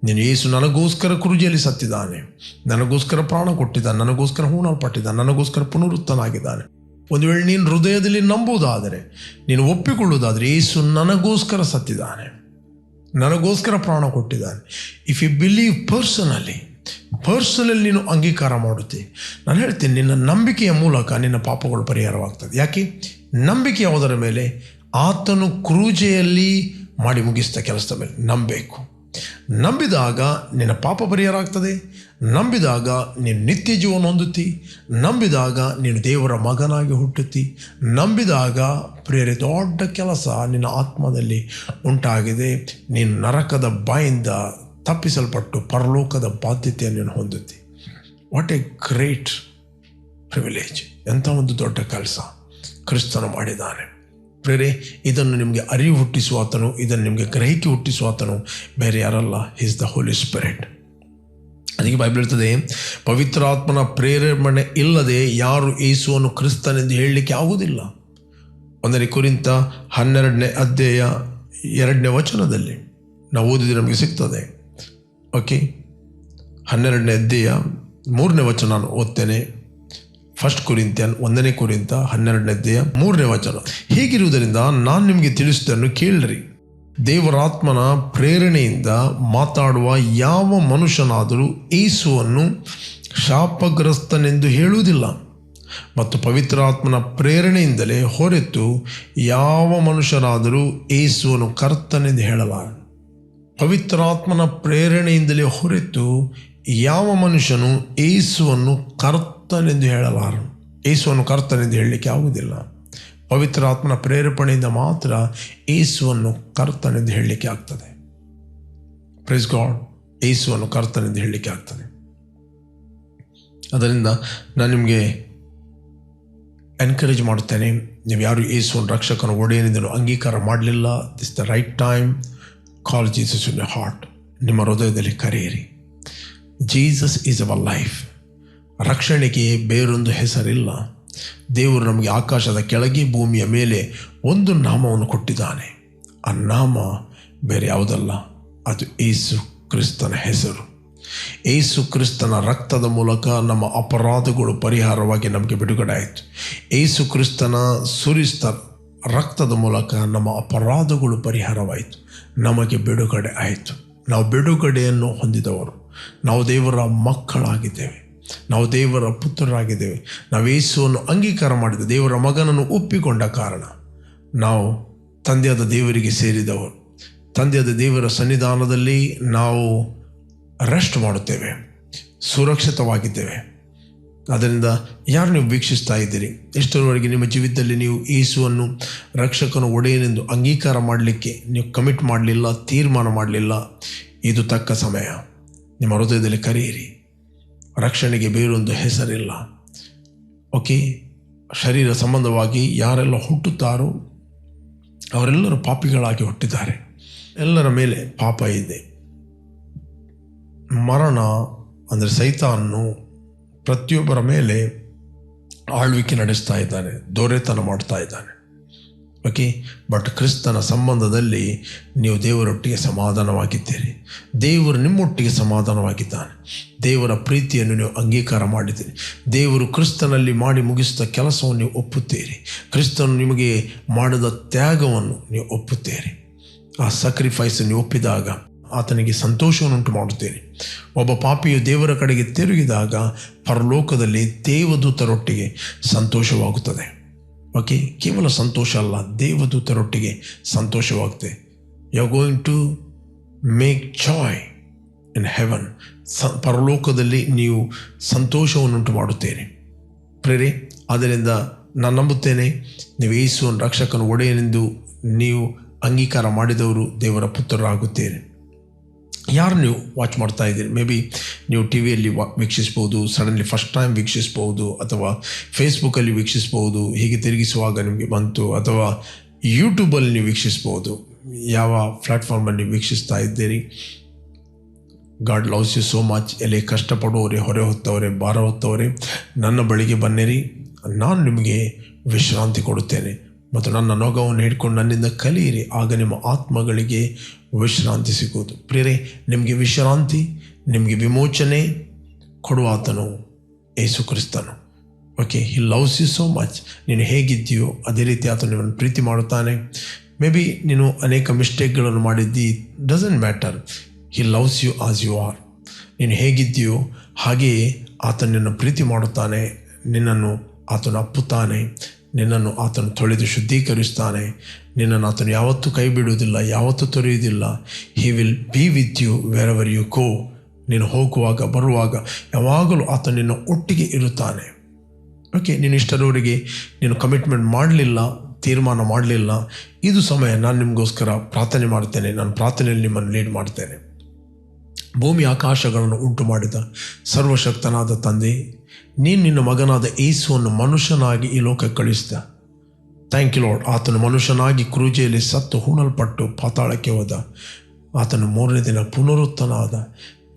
ನೀನು ಯೇಸು ನನಗೋಸ್ಕರ ಕುರುಜಿಯಲ್ಲಿ ಸತ್ತಿದ್ದಾನೆ. ನನಗೋಸ್ಕರ ಪ್ರಾಣ ಕೊಟ್ಟಿದ್ದಾನೆ, ನನಗೋಸ್ಕರ ಹೂಣಲ್ಪಟ್ಟಿದ್ದಾನೆ, ನನಗೋಸ್ಕರ ಪುನರುತ್ತನಾಗಿದ್ದಾನೆ ಒಂದು ವೇಳೆ ನೀನು ಹೃದಯದಲ್ಲಿ ನಂಬುವುದಾದರೆ, ನೀನು ಒಪ್ಪಿಕೊಳ್ಳುವುದಾದರೆ ಯೇಸು ನನಗೋಸ್ಕರ ಸತ್ತಿದ್ದಾನೆ. ನನಗೋಸ್ಕರ ಪ್ರಾಣ ಕೊಟ್ಟಿದ್ದಾನೆ. If you believe personally personally ನೀನು ಅಂಗೀಕಾರ ಮಾಡುತ್ತೆ. ನಾನು ಹೇಳ್ತೀನಿ, ನಿನ್ನ ನಂಬಿಕೆಯ ಮೂಲಕ ನಿನ್ನ ಪಾಪಗಳು ಪರಿಹಾರವಾಗ್ತದೆ. ಯಾಕೆ? ನಂಬಿಕೆ ಯಾವುದರ ಮೇಲೆ? ಆತನು ಕ್ರೂಜೆಯಲ್ಲಿ ಮಾಡಿ ಮುಗಿಸಿದ ಕೆಲಸದ ಮೇಲೆ. ನಂಬಬೇಕು ನಂಬಿದಾಗ ನಿನ್ನ ಪಾಪ ಪರಿಹಾರ ಆಗ್ತದೆ. ನಂಬಿದಾಗ ನೀನು ನಿತ್ಯ ಜೀವನ ಹೊಂದುತ್ತಿ. ನಂಬಿದಾಗ ನೀನು ದೇವರ ಮಗನಾಗಿ ಹುಟ್ಟುತ್ತಿ. ನಂಬಿದಾಗ ಪ್ರೇರೆ ದೊಡ್ಡ ಕೆಲಸ ನಿನ್ನ ಆತ್ಮದಲ್ಲಿ ಉಂಟಾಗಿದೆ. ನೀನು ನರಕದ ಬಾಯಿಂದ ತಪ್ಪಿಸಲ್ಪಟ್ಟು ಪರಲೋಕದ ಬಾಧ್ಯತೆಯನ್ನು ನೀನು ಹೊಂದುತ್ತಿ. ವಾಟ್ ಎ ಗ್ರೇಟ್ ಪ್ರಿವಿಲೇಜ್ ಎಂಥ ಒಂದು ದೊಡ್ಡ ಕೆಲಸ ಕ್ರಿಸ್ತನು ಮಾಡಿದ್ದಾನೆ. ಪ್ರೇರೆ ಇದನ್ನು ನಿಮಗೆ ಅರಿವು ಹುಟ್ಟಿಸುವ ಆತನು, ಇದನ್ನು ನಿಮಗೆ ಗ್ರಹಿಕೆ ಹುಟ್ಟಿಸುವ ಆತನು ಬೇರೆ ಯಾರಲ್ಲ. ಈಸ್ ದ ಹೋಲಿ ಸ್ಪಿರಿಟ್ ಅದಕ್ಕೆ ಬೈಬಲ್ ಇರ್ತದೆ ಪವಿತ್ರಾತ್ಮನ ಪ್ರೇರೇಪಣೆ ಇಲ್ಲದೆ ಯಾರು ಏಸುವನ್ನು ಕ್ರಿಸ್ತನೆಂದು ಹೇಳಲಿಕ್ಕೆ ಆಗುವುದಿಲ್ಲ. ಒಂದನೇ ಕುರಿತ ಹನ್ನೆರಡನೇ ಅಧ್ಯಾಯ ಎರಡನೇ ವಚನದಲ್ಲಿ ನಾವು ಓದಿದ್ರೆ ನಮಗೆ ಸಿಗ್ತದೆ. ಓಕೆ. ಹನ್ನೆರಡನೇ ಅಧ್ಯಾಯ ಮೂರನೇ ವಚನ ನಾನು ಓದ್ತೇನೆ. ಫಸ್ಟ್ ಕುರಿಂತ ಒಂದನೇ ಕುರಿತ ಹನ್ನೆರಡನೇ ಅಧ್ಯಾಯ ಮೂರನೇ ವಚನ. ಹೀಗಿರುವುದರಿಂದ ನಾನು ನಿಮಗೆ ತಿಳಿಸಿದ್ದನ್ನು ಕೇಳ್ರಿ. ದೇವರಾತ್ಮನ ಪ್ರೇರಣೆಯಿಂದ ಮಾತಾಡುವ ಯಾವ ಮನುಷ್ಯನಾದರೂ ಏಸುವನ್ನು ಶಾಪಗ್ರಸ್ತನೆಂದು ಹೇಳುವುದಿಲ್ಲ. ಮತ್ತು ಪವಿತ್ರಾತ್ಮನ ಪ್ರೇರಣೆಯಿಂದಲೇ ಹೊರೆತು ಯಾವ ಮನುಷ್ಯರಾದರೂ ಏಸುವನ್ನು ಕರ್ತನೆಂದು ಹೇಳಲಾರ. ಪವಿತ್ರಾತ್ಮನ ಪ್ರೇರಣೆಯಿಂದಲೇ ಹೊರತು ಯಾವ ಮನುಷ್ಯನು ಏಸುವನ್ನು ಕರ್ತನೆಂದು ಹೇಳಲಾರನು ಏಸುವನ್ನು ಕರ್ತನೆಂದು ಹೇಳಲಿಕ್ಕೆ ಆಗುವುದಿಲ್ಲ. ಪವಿತ್ರಾತ್ಮನ ಪ್ರೇರೇಪಣೆಯಿಂದ ಮಾತ್ರ ಏಸುವನ್ನು ಕರ್ತನೆಂದು ಹೇಳಲಿಕ್ಕೆ ಆಗ್ತದೆ. ಪ್ರೈಸ್ ಗಾಡ್ ಏಸುವನ್ನು ಕರ್ತನೆಂದು ಹೇಳಲಿಕ್ಕೆ ಆಗ್ತದೆ. ಅದರಿಂದ ನಾನು ನಿಮಗೆ ಎನ್ಕರೇಜ್ ಮಾಡುತ್ತೇನೆ. ನೀವು ಯಾರು ಏಸುವನ್ನು ರಕ್ಷಕನ ಒಡೆಯನಿಂದಲೂ ಅಂಗೀಕಾರ ಮಾಡಲಿಲ್ಲ this the right time call Jesus in heart ನಿಮ್ಮ ಹೃದಯದಲ್ಲಿ ಕರೆಯಿರಿ. ಜೀಸಸ್ ಈಸ್ ಅವರ್ ಲೈಫ್ ರಕ್ಷಣೆಗೆ ಬೇರೊಂದು ಹೆಸರಿಲ್ಲ. ದೇವರು ನಮಗೆ ಆಕಾಶದ ಕೆಳಗೆ, ಭೂಮಿಯ ಮೇಲೆ ಒಂದು ನಾಮವನ್ನು ಕೊಟ್ಟಿದ್ದಾನೆ. ಆ ನಾಮ ಬೇರೆ ಯಾವುದಲ್ಲ. ಅದು ಏಸು ಕ್ರಿಸ್ತನ ಹೆಸರು. ಏಸು ಕ್ರಿಸ್ತನ ರಕ್ತದ ಮೂಲಕ ನಮ್ಮ ಅಪರಾಧಗಳು ಪರಿಹಾರವಾಗಿ ನಮಗೆ ಬಿಡುಗಡೆ ಆಯಿತು. ಏಸು ಕ್ರಿಸ್ತನ ಸುರಿಸ್ತ ರಕ್ತದ ಮೂಲಕ ನಮ್ಮ ಅಪರಾಧಗಳು ಪರಿಹಾರವಾಯಿತು. ನಮಗೆ ಬಿಡುಗಡೆ ಆಯಿತು. ನಾವು ಬಿಡುಗಡೆಯನ್ನು ಹೊಂದಿದವರು. ನಾವು ದೇವರ ಮಕ್ಕಳಾಗಿದ್ದೇವೆ. ನಾವು ದೇವರ ಪುತ್ರರಾಗಿದ್ದೇವೆ. ನಾವು ಯೇಸುವನ್ನು ಅಂಗೀಕಾರ ಮಾಡಿದ ದೇವರ ಮಗನನ್ನು ಒಪ್ಪಿಕೊಂಡ ಕಾರಣ ನಾವು ತಂದೆಯಾದ ದೇವರಿಗೆ ಸೇರಿದವರು. ತಂದೆಯಾದ ದೇವರ ಸನ್ನಿಧಾನದಲ್ಲಿ ನಾವು ರೆಸ್ಟ್ ಮಾಡುತ್ತೇವೆ. ಸುರಕ್ಷಿತವಾಗಿದ್ದೇವೆ. ಅದರಿಂದ ಯಾರು ನೀವು ವೀಕ್ಷಿಸ್ತಾ ಇದ್ದೀರಿ? ಇಷ್ಟರವರೆಗೆ ನಿಮ್ಮ ಜೀವಿತದಲ್ಲಿ ನೀವು ಯೇಸುವನ್ನು ರಕ್ಷಕನ ಒಡೆಯನೆಂದು ಅಂಗೀಕಾರ ಮಾಡಲಿಕ್ಕೆ ನೀವು ಕಮಿಟ್ ಮಾಡಲಿಲ್ಲ, ತೀರ್ಮಾನ ಮಾಡಲಿಲ್ಲ. ಇದು ತಕ್ಕ ಸಮಯ. ನಿಮ್ಮ ಹೃದಯದಲ್ಲಿ ಕರೆಯಿರಿ. ರಕ್ಷಣೆಗೆ ಬೇರೊಂದು ಹೆಸರಿಲ್ಲ. ಓಕೆ ಶರೀರ ಸಂಬಂಧವಾಗಿ ಯಾರೆಲ್ಲ ಹುಟ್ಟುತ್ತಾರೋ ಅವರೆಲ್ಲರೂ ಪಾಪಿಗಳಾಗಿ ಹುಟ್ಟಿದ್ದಾರೆ. ಎಲ್ಲರ ಮೇಲೆ ಪಾಪ ಇದೆ. ಮರಣ ಅಂದರೆ ಸೈತಾನ್ನು ಪ್ರತಿಯೊಬ್ಬರ ಮೇಲೆ ಆಳ್ವಿಕೆ ನಡೆಸ್ತಾ ಇದ್ದಾನೆ, ದೊರೆತನ ಮಾಡ್ತಾ ಇದ್ದಾನೆ. ಓಕೆ ಬಟ್ ಕ್ರಿಸ್ತನ ಸಂಬಂಧದಲ್ಲಿ ನೀವು ದೇವರೊಟ್ಟಿಗೆ ಸಮಾಧಾನವಾಗಿದ್ದೀರಿ. ದೇವರು ನಿಮ್ಮೊಟ್ಟಿಗೆ ಸಮಾಧಾನವಾಗಿದ್ದಾನೆ. ದೇವರ ಪ್ರೀತಿಯನ್ನು ನೀವು ಅಂಗೀಕಾರ ಮಾಡಿದ್ದೀರಿ. ದೇವರು ಕ್ರಿಸ್ತನಲ್ಲಿ ಮಾಡಿ ಮುಗಿಸಿದ ಕೆಲಸವನ್ನು ನೀವು ಒಪ್ಪುತ್ತೀರಿ. ಕ್ರಿಸ್ತನು ನಿಮಗೆ ಮಾಡಿದ ತ್ಯಾಗವನ್ನು ನೀವು ಒಪ್ಪುತ್ತೀರಿ. ಆ ಸಕ್ರಿಫೈಸ್ ನೀವು ಒಪ್ಪಿದಾಗ ಆತನಿಗೆ ಸಂತೋಷವನ್ನುಂಟು ಮಾಡುತ್ತೀರಿ. ಒಬ್ಬ ಪಾಪಿಯು ದೇವರ ಕಡೆಗೆ ತಿರುಗಿದಾಗ ಪರಲೋಕದಲ್ಲಿ ದೇವದೂತರೊಟ್ಟಿಗೆ ಸಂತೋಷವಾಗುತ್ತದೆ. ಓಕೆ ಕೇವಲ ಸಂತೋಷ ಅಲ್ಲ, ದೇವದೂತರೊಟ್ಟಿಗೆ ಸಂತೋಷವಾಗುತ್ತೆ. You going to make joy in heaven ಸ, ಪರಲೋಕದಲ್ಲಿ ನೀವು ಸಂತೋಷವನ್ನುಂಟು ಮಾಡುತ್ತೇನೆ ಪ್ರೇರಿ ಆದ್ದರಿಂದ ನಾನು ನಂಬುತ್ತೇನೆ, ನೀವು ಯೇಸುವನ್ನು ರಕ್ಷಕನ ಒಡೆಯನೆಂದು ನೀವು ಅಂಗೀಕಾರ ಮಾಡಿದವರು ದೇವರ ಪುತ್ರರಾಗುತ್ತೀರಿ. ಯಾರು ನೀವು ವಾಚ್ ಮಾಡ್ತಾ ಇದ್ದೀರಿ? ಮೇ ಬಿ ನೀವು ಟಿ ವಿಯಲ್ಲಿ ವಾ, ವೀಕ್ಷಿಸ್ಬೋದು ಸಡನ್ಲಿ ಫಸ್ಟ್ ಟೈಮ್ ವೀಕ್ಷಿಸ್ಬೋದು, ಅಥವಾ ಫೇಸ್ಬುಕ್ಕಲ್ಲಿ ವೀಕ್ಷಿಸ್ಬೋದು, ಹೀಗೆ ತಿರುಗಿಸುವಾಗ ನಿಮಗೆ ಬಂತು, ಅಥವಾ ಯೂಟ್ಯೂಬಲ್ಲಿ ನೀವು ವೀಕ್ಷಿಸ್ಬೋದು, ಯಾವ ಪ್ಲ್ಯಾಟ್ಫಾರ್ಮಲ್ಲಿ ನೀವು ವೀಕ್ಷಿಸ್ತಾ ಇದ್ದೀರಿ? God loves you so much ಎಲೆ ಕಷ್ಟಪಡುವವರೇ ಹೊರೆ ಹೊತ್ತವರೇ, ಭಾರ ಹೊತ್ತವರೇ, ನನ್ನ ಬಳಿಗೆ ಬನ್ನಿರಿ. ನಾನು ನಿಮಗೆ ವಿಶ್ರಾಂತಿ ಕೊಡುತ್ತೇನೆ. ಮತ್ತು ನನ್ನ ನೊಗವನ್ನು ಹಿಡ್ಕೊಂಡು ನನ್ನಿಂದ ಕಲಿಯಿರಿ. ಆಗ ನಿಮ್ಮ ಆತ್ಮಗಳಿಗೆ ವಿಶ್ರಾಂತಿ ಸಿಗುವುದು. ಪ್ರೇರೆ ನಿಮಗೆ ವಿಶ್ರಾಂತಿ, ನಿಮಗೆ ವಿಮೋಚನೆ ಕೊಡುವಾತನು ಏಸು ಕ್ರಿಸ್ತನು. Okay he loves you so much ನೀನು ಹೇಗಿದ್ದೀಯೋ ಅದೇ ರೀತಿ ಆತನು ನಿಮ್ಮನ್ನು ಪ್ರೀತಿ ಮಾಡುತ್ತಾನೆ. ಮೇ ಬಿ ನೀನು ಅನೇಕ ಮಿಸ್ಟೇಕ್ಗಳನ್ನು ಮಾಡಿದ್ದಿ doesn't matter he loves you as you are ನೀನು ಹೇಗಿದ್ದೀಯೋ ಹಾಗೆಯೇ ಆತನನ್ನು ನಿನ್ನ ಪ್ರೀತಿ ಮಾಡುತ್ತಾನೆ, ನಿನ್ನನ್ನು ಆತನು ಅಪ್ಪುತ್ತಾನೆ. ನಿನ್ನನ್ನು ಆತನು ತೊಳೆದು ಶುದ್ಧೀಕರಿಸ್ತಾನೆ ನಿನ್ನನ್ನು ಆತನು ಯಾವತ್ತೂ ಕೈ ಬಿಡುವುದಿಲ್ಲ ಯಾವತ್ತೂ ತೊರೆಯುವುದಿಲ್ಲ. He will be with you wherever you go ನೀನು ಹೋಗುವಾಗ, ಬರುವಾಗ ಯಾವಾಗಲೂ ಆತ ನಿನ್ನ ಒಟ್ಟಿಗೆ ಇರುತ್ತಾನೆ. ಓಕೆ ನೀನು ಇಷ್ಟರವರೆಗೆ ನೀನು ಕಮಿಟ್ಮೆಂಟ್ ಮಾಡಲಿಲ್ಲ, ತೀರ್ಮಾನ ಮಾಡಲಿಲ್ಲ. ಇದು ಸಮಯ ನಾನು ನಿಮಗೋಸ್ಕರ ಪ್ರಾರ್ಥನೆ ಮಾಡ್ತೇನೆ ನಾನು ಪ್ರಾರ್ಥನೆಯಲ್ಲಿ ನಿಮ್ಮನ್ನು ಲೀಡ್ ಮಾಡ್ತೇನೆ ಭೂಮಿ ಆಕಾಶಗಳನ್ನು ಉಂಟು ಮಾಡಿದ ಸರ್ವಶಕ್ತನಾದ ತಂದೆ ನೀನು ನಿನ್ನ ಮಗನಾದ ಏಸುವನ್ನು ಮನುಷ್ಯನಾಗಿ ಈ ಲೋಕಕ್ಕೆ ಕಳಿಸಿದ ಥ್ಯಾಂಕ್ ಯು ಲಾರ್ಡ್ ಆತನು ಮನುಷ್ಯನಾಗಿ ಕ್ರೂಜೆಯಲ್ಲಿ ಸತ್ತು ಹೂಣಲ್ಪಟ್ಟು ಪಾತಾಳಕ್ಕೆ ಹೋದ. ಆತನು ಮೂರನೇ ದಿನ ಪುನರುತ್ತನಾದ.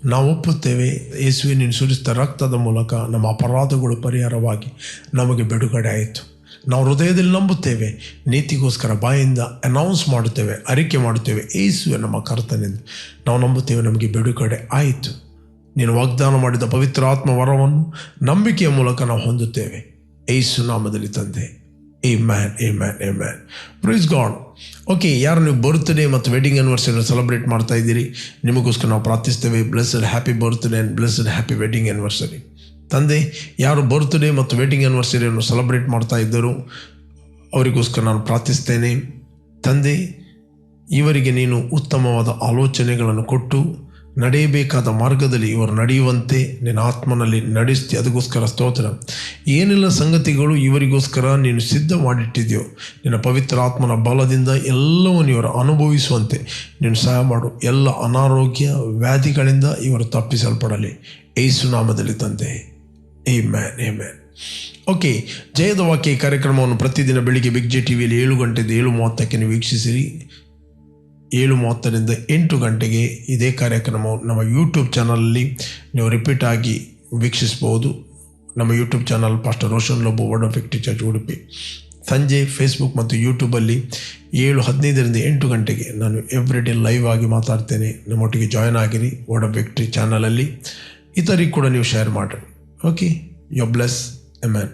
ನಾವು ಒಪ್ಪುತ್ತೇವೆ, ಯೇಸುವೆ, ನೀನು ಸುರಿಸಿದ ರಕ್ತದ ಮೂಲಕ ನಮ್ಮ ಅಪರಾಧಗಳು ಪರಿಹಾರವಾಗಿ ನಮಗೆ ಬಿಡುಗಡೆ ಆಯಿತು. ನಾವು ಹೃದಯದಲ್ಲಿ ನಂಬುತ್ತೇವೆ, ನೀತಿಗೋಸ್ಕರ ಬಾಯಿಂದ ಅನೌನ್ಸ್ ಮಾಡುತ್ತೇವೆ, ಅರಿಕೆ ಮಾಡುತ್ತೇವೆ ಏಸುವೆ ನಮ್ಮ ಕರ್ತನೆಂದು. ನಾವು ನಂಬುತ್ತೇವೆ, ನಮಗೆ ಬಿಡುಗಡೆ ಆಯಿತು. ನೀನು ವಾಗ್ದಾನ ಮಾಡಿದ ಪವಿತ್ರ ಆತ್ಮ ವರವನ್ನು ನಂಬಿಕೆಯ ಮೂಲಕ ನಾವು ಹೊಂದುತ್ತೇವೆ. ಏ ನಾಮದಲ್ಲಿ ತಂದೆ. ಏ ಮ್ಯಾನ್ ಏ ಮ್ಯಾನ್ ಏ ಮ್ಯಾನ್ ಪ್ರೀಸ್ ಗಾಡ್ ಓಕೆ ಯಾರು ನೀವು ಬರ್ತ್ಡೇ ಮತ್ತು ವೆಡ್ಡಿಂಗ್ ಆ್ಯನಿವರ್ಸರಿನ ಸೆಲೆಬ್ರೇಟ್ ಮಾಡ್ತಾ ಇದ್ದೀರಿ? ನಿಮಗೋಸ್ಕರ ನಾವು ಪ್ರಾರ್ಥಿಸ್ತೇವೆ. Blessed happy birthday and blessed happy wedding anniversary ತಂದೆ, ಯಾರು ಬರ್ತ್ಡೇ ಮತ್ತು ವೆಡ್ಡಿಂಗ್ ಆ್ಯನಿವರ್ಸರಿಯನ್ನು ಸೆಲೆಬ್ರೇಟ್ ಮಾಡ್ತಾ ಇದ್ದರು ಅವರಿಗೋಸ್ಕರ ನಾನು ಪ್ರಾರ್ಥಿಸ್ತೇನೆ. ತಂದೆ, ಇವರಿಗೆ ನೀನು ಉತ್ತಮವಾದ ಆಲೋಚನೆಗಳನ್ನು ಕೊಟ್ಟು ನಡೆಯಬೇಕಾದ ಮಾರ್ಗದಲ್ಲಿ ಇವರು ನಡೆಯುವಂತೆ ನಿನ್ನ ಆತ್ಮನಲ್ಲಿ ನಡೆಸ್ತಿ. ಅದಕ್ಕೋಸ್ಕರ ಸ್ತೋತ್ರ. ಏನೆಲ್ಲ ಸಂಗತಿಗಳು ಇವರಿಗೋಸ್ಕರ ನೀನು ಸಿದ್ಧ ಮಾಡಿಟ್ಟಿದೆಯೋ, ನಿನ್ನ ಪವಿತ್ರ ಆತ್ಮನ ಬಲದಿಂದ ಎಲ್ಲವನ್ನು ಇವರು ಅನುಭವಿಸುವಂತೆ ನೀನು ಸಹಾಯ ಮಾಡು. ಎಲ್ಲ ಅನಾರೋಗ್ಯ ವ್ಯಾಧಿಗಳಿಂದ ಇವರು ತಪ್ಪಿಸಲ್ಪಡಲಿ. ಏಸು ನಾಮದಲ್ಲಿ ತಂದೆ. ಏ ಮ್ಯಾನ್ ಏ ಮ್ಯಾನ್ ಓಕೆ ಜಯದ ವಾಕ್ಯ ಕಾರ್ಯಕ್ರಮವನ್ನು ಪ್ರತಿದಿನ ಬೆಳಿಗ್ಗೆ ಬಿಗ್ ಜೆ ಟಿ ವಿಯಲ್ಲಿ ಏಳು ಗಂಟೆಯಿಂದ ಏಳು ಮೂವತ್ತಕ್ಕೆ ನೀವು ವೀಕ್ಷಿಸಿರಿ. ಏಳು ಮೂವತ್ತರಿಂದ ಎಂಟು ಗಂಟೆಗೆ ಇದೇ ಕಾರ್ಯಕ್ರಮವು ನಮ್ಮ ಯೂಟ್ಯೂಬ್ ಚಾನಲಲ್ಲಿ ನೀವು ರಿಪೀಟ್ ಆಗಿ ವೀಕ್ಷಿಸಬಹುದು. ನಮ್ಮ YouTube channel pastor Roshan Lobo word of fifty church Udupi ಸಂಜೆ ಫೇಸ್ಬುಕ್ ಮತ್ತು ಯೂಟ್ಯೂಬಲ್ಲಿ ಏಳು ಹದಿನೈದರಿಂದ ಎಂಟು ಗಂಟೆಗೆ ನಾನು ಎವ್ರಿ ಡೇ ಲೈವ್ ಆಗಿ ಮಾತಾಡ್ತೇನೆ. ನಮ್ಮೊಟ್ಟಿಗೆ ಜಾಯ್ನ್ ಆಗಿರಿ ವರ್ಡ್ ಆಫ್ ವಿಕ್ಟ್ರಿ ಚಾನಲಲ್ಲಿ ಇತರಿಗೆ ಕೂಡ ನೀವು ಶೇರ್ ಮಾಡಿರಿ. Okay you bless amen